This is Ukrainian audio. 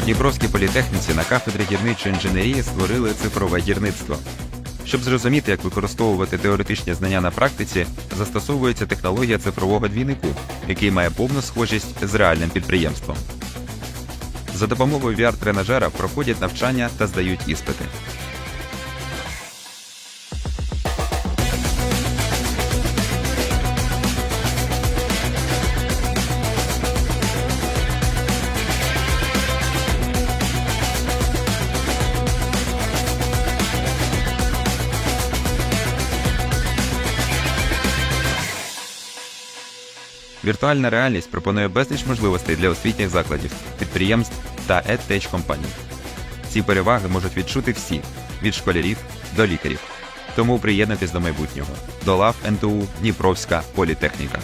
Дніпровській політехніці на кафедрі гірничої інженерії створили цифрове гірництво. Щоб зрозуміти, як використовувати теоретичні знання на практиці, застосовується технологія цифрового двійнику, який має повну схожість з реальним підприємством. За допомогою VR-тренажера проходять навчання та здають іспити. Віртуальна реальність пропонує безліч можливостей для освітніх закладів, підприємств та edtech компаній. Ці переваги можуть відчути всі від школярів до лікарів. Тому приєднуйтесь до майбутнього. До лав НТУ Дніпровська політехніка.